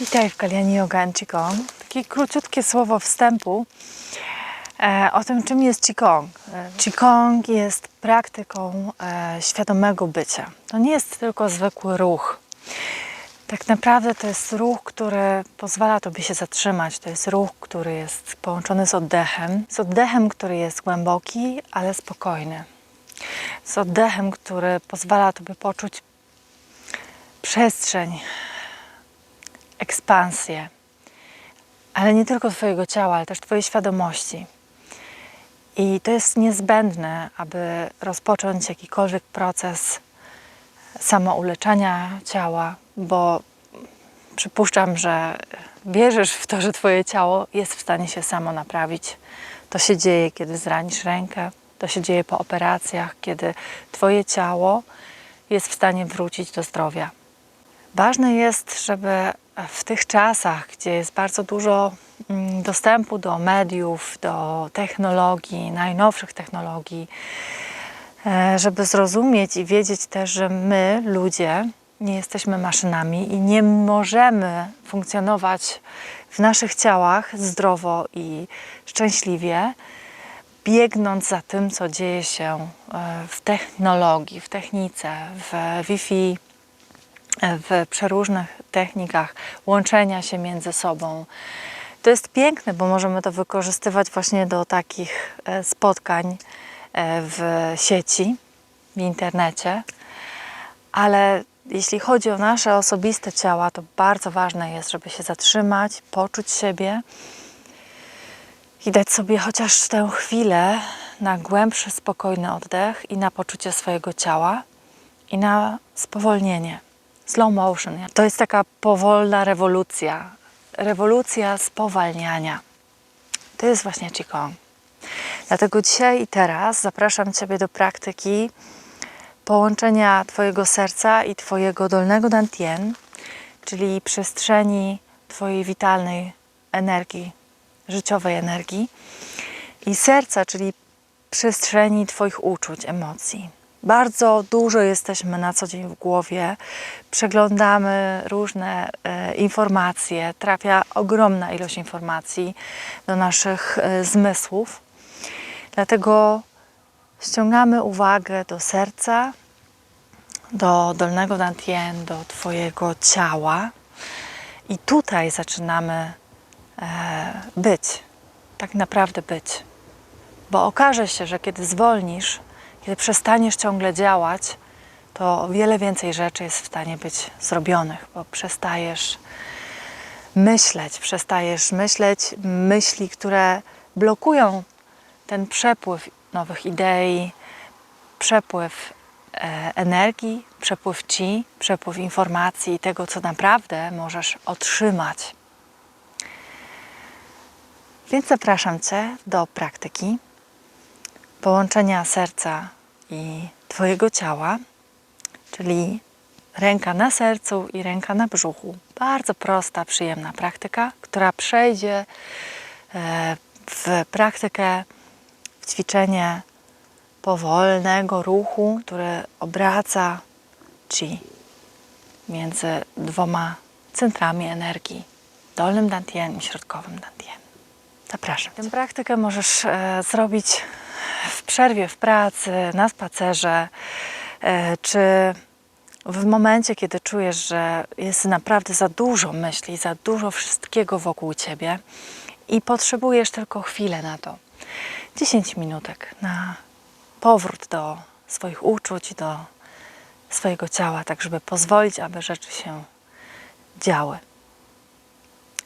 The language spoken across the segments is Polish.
Witaj w Kaliani Yoga and Qigong. Takie króciutkie słowo wstępu e, o tym, czym jest Qigong. E, Qigong jest praktyką e, świadomego bycia. To nie jest tylko zwykły ruch. Tak naprawdę to jest ruch, który pozwala Tobie się zatrzymać. To jest ruch, który jest połączony z oddechem. Z oddechem, który jest głęboki, ale spokojny. Z oddechem, który pozwala Tobie poczuć przestrzeń, ekspansję, ale nie tylko Twojego ciała, ale też Twojej świadomości. I to jest niezbędne, aby rozpocząć jakikolwiek proces samouleczania ciała, bo przypuszczam, że wierzysz w to, że Twoje ciało jest w stanie się samo naprawić. To się dzieje, kiedy zranisz rękę, to się dzieje po operacjach, kiedy Twoje ciało jest w stanie wrócić do zdrowia. Ważne jest, żeby w tych czasach, gdzie jest bardzo dużo mm, dostępu do mediów, do technologii, najnowszych technologii, e, żeby zrozumieć i wiedzieć też, że my, ludzie, nie jesteśmy maszynami i nie możemy funkcjonować w naszych ciałach zdrowo i szczęśliwie, biegnąc za tym, co dzieje się e, w technologii, w technice, w Wi-Fi, w przeróżnych technikach łączenia się między sobą. To jest piękne, bo możemy to wykorzystywać właśnie do takich e, spotkań e, w sieci, w internecie, ale jeśli chodzi o nasze osobiste ciała, to bardzo ważne jest, żeby się zatrzymać, poczuć siebie i dać sobie chociaż tę chwilę na głębszy, spokojny oddech i na poczucie swojego ciała i na spowolnienie slow motion. To jest taka powolna rewolucja. Rewolucja spowalniania. To jest właśnie Qigong. Dlatego dzisiaj i teraz zapraszam Ciebie do praktyki połączenia Twojego serca i Twojego dolnego dantien, czyli przestrzeni Twojej witalnej energii, życiowej energii i serca, czyli przestrzeni Twoich uczuć, emocji. Bardzo dużo jesteśmy na co dzień w głowie, przeglądamy różne e, informacje, trafia ogromna ilość informacji do naszych e, zmysłów. Dlatego ściągamy uwagę do serca, do dolnego dantien, do Twojego ciała i tutaj zaczynamy e, być, tak naprawdę być. Bo okaże się, że kiedy zwolnisz, kiedy przestaniesz ciągle działać, to wiele więcej rzeczy jest w stanie być zrobionych, bo przestajesz myśleć, przestajesz myśleć myśli, które blokują ten przepływ nowych idei, przepływ e, energii, przepływ ci, przepływ informacji i tego, co naprawdę możesz otrzymać. Więc zapraszam Cię do praktyki połączenia serca i Twojego ciała, czyli ręka na sercu i ręka na brzuchu. Bardzo prosta, przyjemna praktyka, która przejdzie e, w praktykę, w ćwiczenie powolnego ruchu, który obraca chi między dwoma centrami energii, dolnym dantien i środkowym dantien. Zapraszam. Tę praktykę możesz e, zrobić w przerwie w pracy, na spacerze, e, czy w momencie, kiedy czujesz, że jest naprawdę za dużo myśli, za dużo wszystkiego wokół ciebie i potrzebujesz tylko chwilę na to. 10 minutek na powrót do swoich uczuć, do swojego ciała, tak żeby pozwolić, aby rzeczy się działy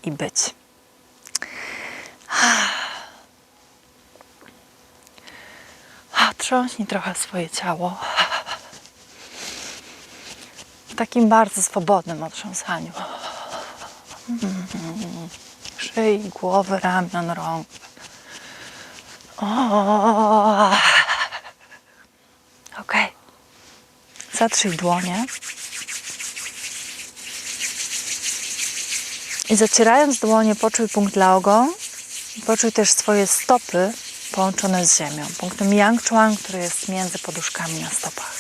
i być. Trząśnij trochę swoje ciało. W takim bardzo swobodnym otrząsaniu. Szyi, głowy, ramion, rąk. O. Ok. Zatrzyj dłonie. I zacierając dłonie, poczuj punkt laogon. Poczuj też swoje stopy połączone z ziemią, punktem Yang Chuan, który jest między poduszkami na stopach.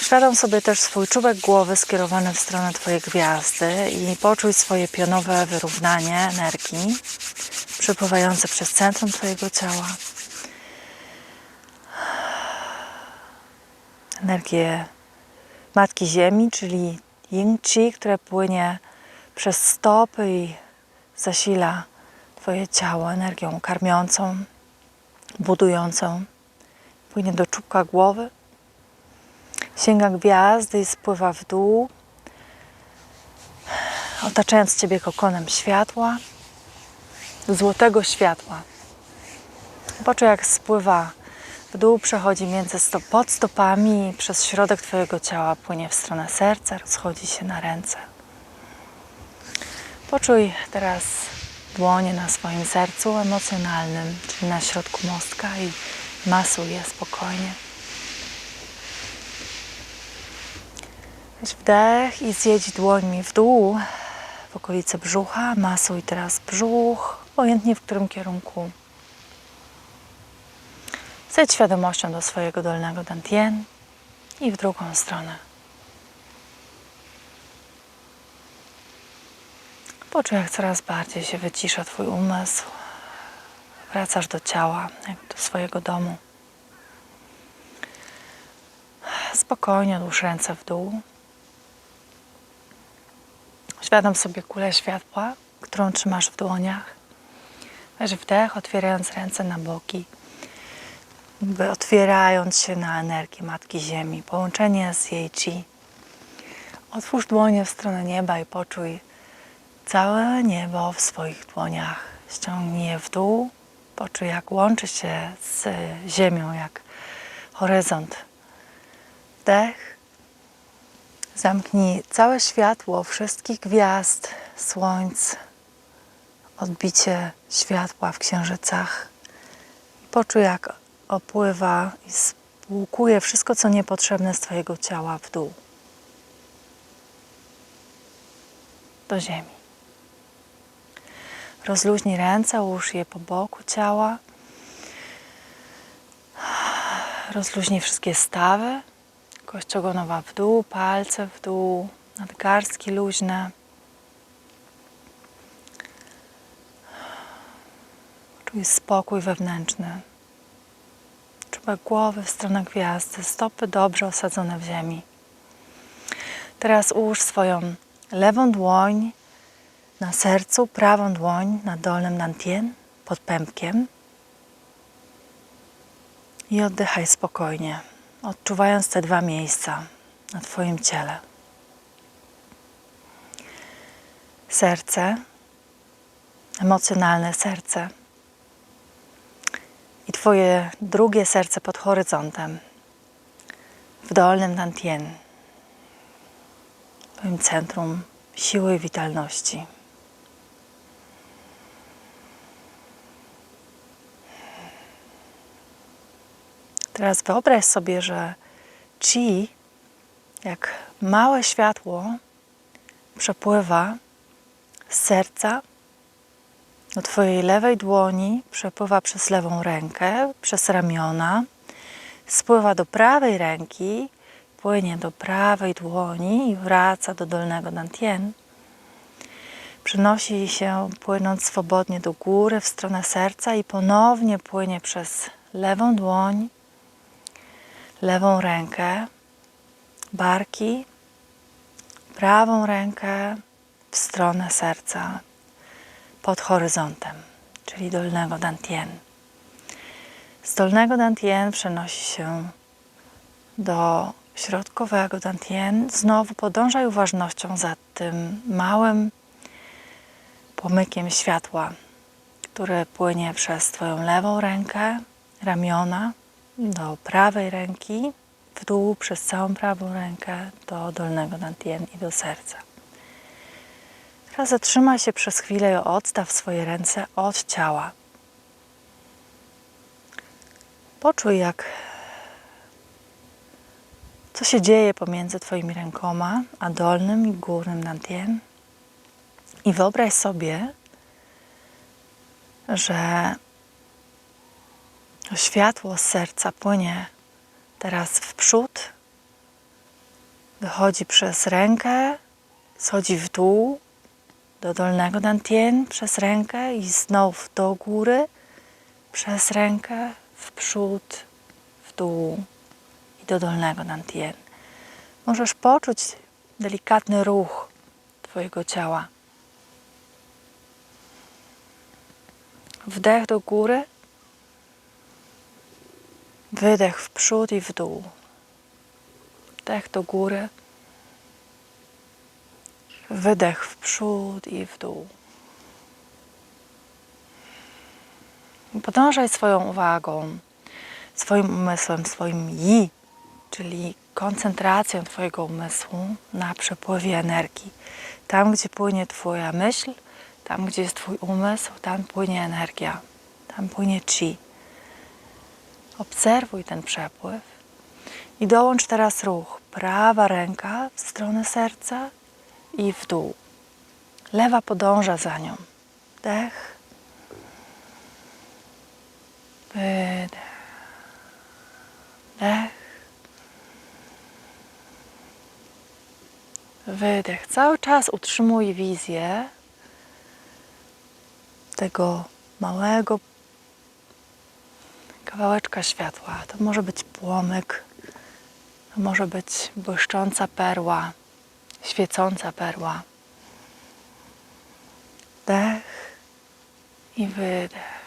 Uświadom sobie też swój czubek głowy skierowany w stronę Twojej gwiazdy i poczuj swoje pionowe wyrównanie energii przepływające przez centrum Twojego ciała. Energię Matki Ziemi, czyli Yin Chi, które płynie przez stopy i zasila Twoje ciało energią karmiącą, budującą. Płynie do czubka głowy, sięga gwiazdy i spływa w dół, otaczając Ciebie kokonem światła, złotego światła. Poczuj, jak spływa w dół, przechodzi między stop, pod stopami przez środek Twojego ciała płynie w stronę serca, rozchodzi się na ręce. Poczuj teraz dłonie na swoim sercu emocjonalnym, czyli na środku mostka i masuj je spokojnie. Weź wdech i zjedź dłońmi w dół, w okolice brzucha. Masuj teraz brzuch, obojętnie w którym kierunku. Zejdź świadomością do swojego dolnego dantien i w drugą stronę. Poczuj, jak coraz bardziej się wycisza Twój umysł. Wracasz do ciała, jak do swojego domu. Spokojnie odłóż ręce w dół. Świadom sobie kulę światła, którą trzymasz w dłoniach. Weź wdech, otwierając ręce na boki, otwierając się na energię Matki Ziemi, połączenie z jej chi. Otwórz dłonie w stronę nieba i poczuj całe niebo w swoich dłoniach. Ściągnij je w dół, poczuj jak łączy się z ziemią, jak horyzont. Wdech, Zamknij całe światło wszystkich gwiazd, słońc, odbicie światła w księżycach. Poczuj, jak opływa i spłukuje wszystko, co niepotrzebne z Twojego ciała w dół. Do ziemi. Rozluźnij ręce, ułóż je po boku ciała. Rozluźnij wszystkie stawy. Kość ogonowa w dół, palce w dół, nadgarstki luźne. Czuj spokój wewnętrzny. Czubek głowy w stronę gwiazdy, stopy dobrze osadzone w ziemi. Teraz ułóż swoją lewą dłoń na sercu, prawą dłoń na dolnym nantien, pod pępkiem i oddychaj spokojnie odczuwając te dwa miejsca na Twoim ciele. Serce, emocjonalne serce i Twoje drugie serce pod horyzontem, w dolnym Nantien, Twoim centrum siły i witalności. Teraz wyobraź sobie, że chi, jak małe światło, przepływa z serca do Twojej lewej dłoni, przepływa przez lewą rękę, przez ramiona, spływa do prawej ręki, płynie do prawej dłoni i wraca do dolnego dantien. Przenosi się płynąc swobodnie do góry w stronę serca i ponownie płynie przez lewą dłoń, lewą rękę, barki, prawą rękę w stronę serca pod horyzontem, czyli dolnego dantien. Z dolnego dantien przenosi się do środkowego dantien. Znowu podążaj uważnością za tym małym płomykiem światła, który płynie przez Twoją lewą rękę, ramiona, do prawej ręki, w dół przez całą prawą rękę do dolnego dantien i do serca. Teraz zatrzymaj się przez chwilę i odstaw swoje ręce od ciała. Poczuj, jak co się dzieje pomiędzy Twoimi rękoma, a dolnym i górnym dantien. I wyobraź sobie, że światło z serca płynie teraz w przód Wychodzi przez rękę, schodzi w dół do dolnego dantien przez rękę i znów do góry przez rękę w przód, w dół i do dolnego dantien. Możesz poczuć delikatny ruch Twojego ciała. Wdech do góry, wydech w przód i w dół. Wdech do góry, wydech w przód i w dół. I Podążaj swoją uwagą, swoim umysłem, swoim yi, czyli koncentracją Twojego umysłu na przepływie energii. Tam, gdzie płynie Twoja myśl, tam, gdzie jest Twój umysł, tam płynie energia, tam płynie chi. Obserwuj ten przepływ i dołącz teraz ruch. Prawa ręka w stronę serca i w dół. Lewa podąża za nią. Wdech. Wydech. Wdech. Wydech. Cały czas utrzymuj wizję tego małego kawałeczka światła. To może być płomyk, to może być błyszcząca perła, świecąca perła. Wdech i wydech.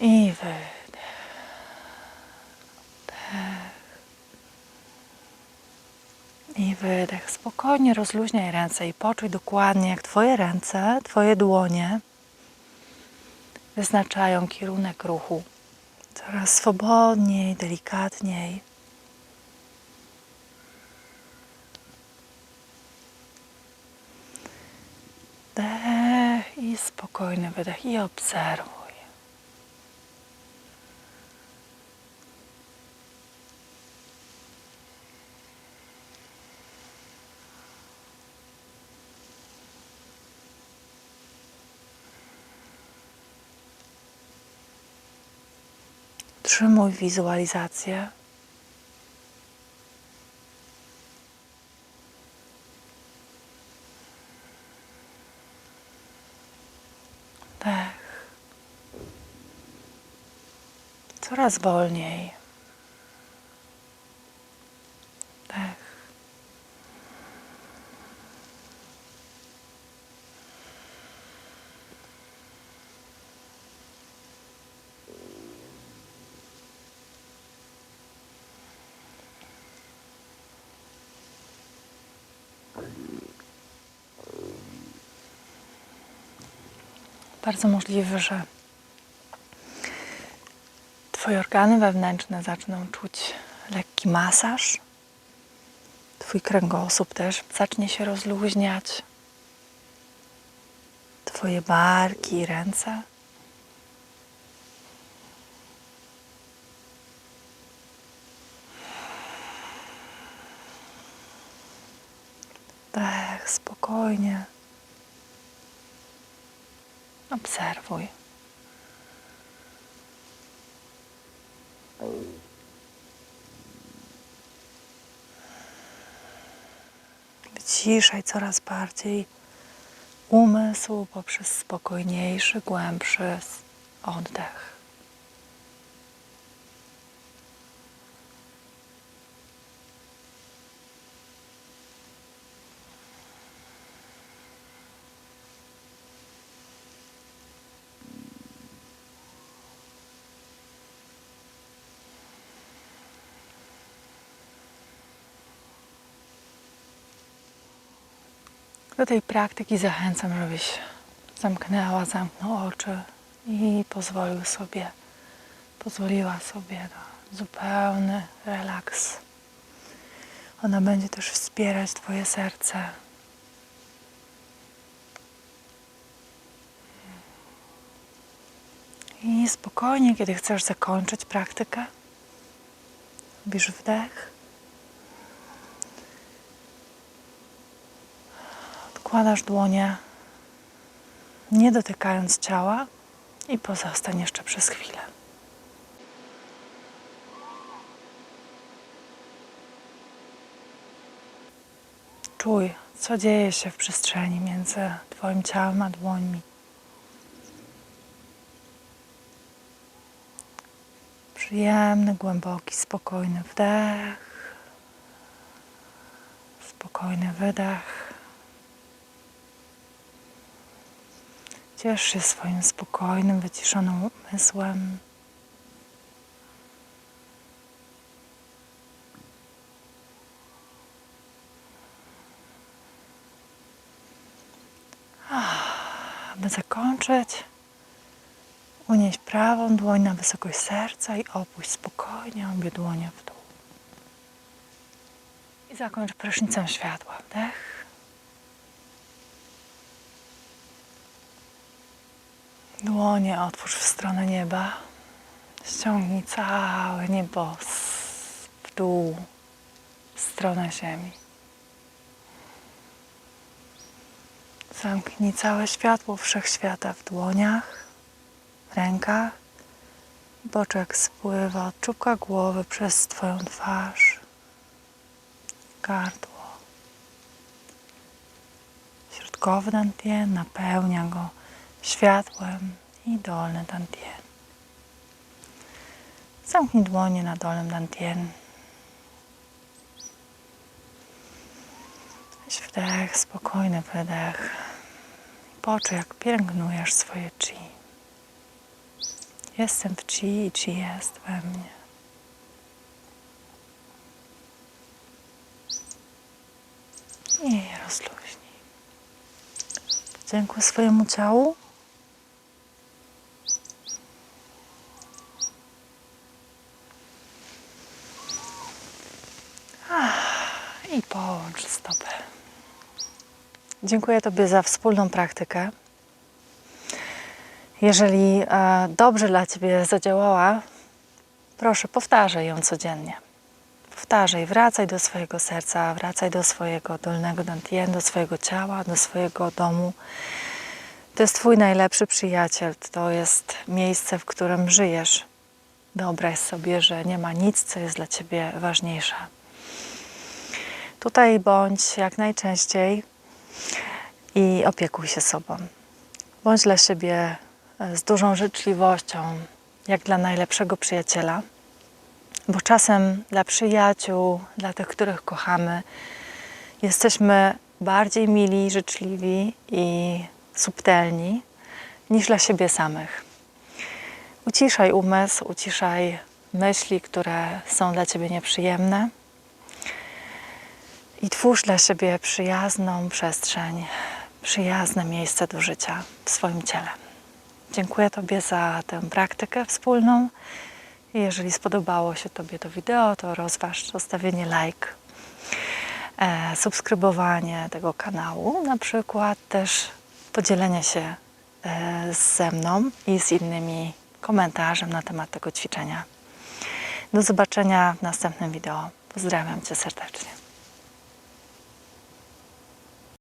I wydech. I wydech. Spokojnie rozluźniaj ręce i poczuj dokładnie, jak Twoje ręce, Twoje dłonie wyznaczają kierunek ruchu. Coraz swobodniej, delikatniej. Wdech i spokojny wydech i obserwuj. Trzymuj wizualizację. Wdech. Coraz wolniej. Wdech. Bardzo możliwe, że Twoje organy wewnętrzne zaczną czuć lekki masaż. Twój kręgosłup też zacznie się rozluźniać. Twoje barki i ręce. Wdech, spokojnie. Obserwuj. Wyciszaj coraz bardziej umysł poprzez spokojniejszy, głębszy oddech. Do tej praktyki zachęcam, żebyś zamknęła, zamknął oczy i pozwolił sobie, pozwoliła sobie na zupełny relaks. Ona będzie też wspierać Twoje serce. I spokojnie, kiedy chcesz zakończyć praktykę, robisz wdech. Składasz dłonie, nie dotykając ciała, i pozostań jeszcze przez chwilę. Czuj, co dzieje się w przestrzeni między Twoim ciałem a dłońmi. Przyjemny, głęboki, spokojny wdech, spokojny wydech. Ciesz się swoim spokojnym, wyciszonym umysłem. Aby zakończyć, unieś prawą dłoń na wysokość serca i opuść spokojnie obie dłonie w dół. I zakończ prysznicem światła. Wdech. Dłonie otwórz w stronę nieba. Ściągnij całe niebo w dół, w stronę ziemi. Zamknij całe światło wszechświata w dłoniach, rękach. Jak spływa od czubka głowy przez Twoją twarz, gardło. Środkowy dantien napełnia go światłem i dolny dantien. Zamknij dłonie na dolnym dantien. Weź wdech, spokojny wydech. Poczuj, jak pielęgnujesz swoje chi. Jestem w chi i chi jest we mnie. I rozluźnij. Dziękuję swojemu ciału. Ah, I połącz stopy. Dziękuję Tobie za wspólną praktykę. Jeżeli e, dobrze dla Ciebie zadziałała, proszę powtarzaj ją codziennie. Powtarzaj, wracaj do swojego serca, wracaj do swojego dolnego dantien, do swojego ciała, do swojego domu. To jest Twój najlepszy przyjaciel, to jest miejsce, w którym żyjesz. Wyobraź sobie, że nie ma nic, co jest dla Ciebie ważniejsze. Tutaj bądź jak najczęściej i opiekuj się sobą. Bądź dla siebie e, z dużą życzliwością, jak dla najlepszego przyjaciela, bo czasem dla przyjaciół, dla tych, których kochamy, jesteśmy bardziej mili, życzliwi i subtelni niż dla siebie samych. Uciszaj umysł, uciszaj myśli, które są dla ciebie nieprzyjemne i twórz dla siebie przyjazną przestrzeń, przyjazne miejsce do życia w swoim ciele. Dziękuję Tobie za tę praktykę wspólną. Jeżeli spodobało się Tobie to wideo, to rozważ zostawienie like, e, subskrybowanie tego kanału, na przykład też podzielenie się e, ze mną i z innymi komentarzem na temat tego ćwiczenia. Do zobaczenia w następnym wideo. Pozdrawiam Cię serdecznie.